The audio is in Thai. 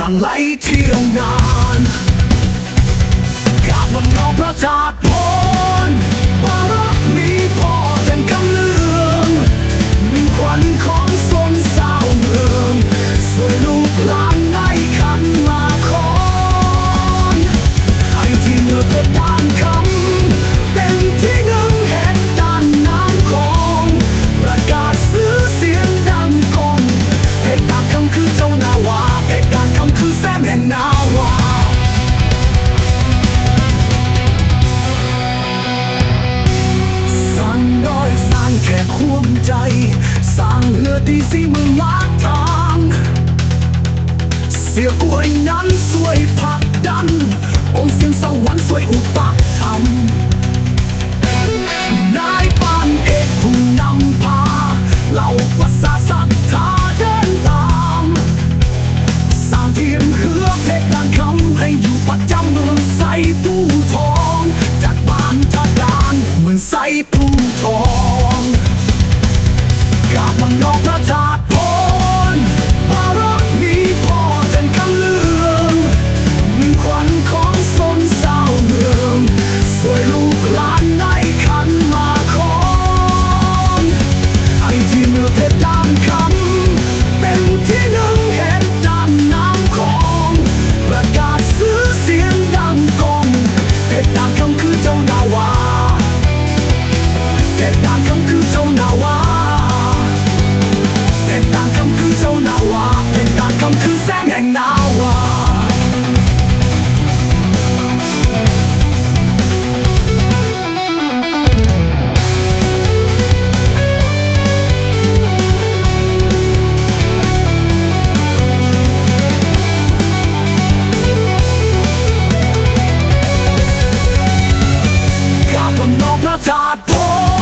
หลังไหลเที่ยวงานกาบมันนองประจาดพล สร้างเรือดีสิมึงลากทาง เสียกวยนั้นสวยผักดัน องค์เสียงสวรรค์สวยอุปตธรรมนายปานเอกผู้นำพาเหล่าภาษาสัตธาเดินตามสร้างทีมเฮือเพชรดังคำให้อยู่ประจำเมืองใสตู้ทอง จากบ้านทาดานเมืองใสผู้ทอง up on all the top not that boy.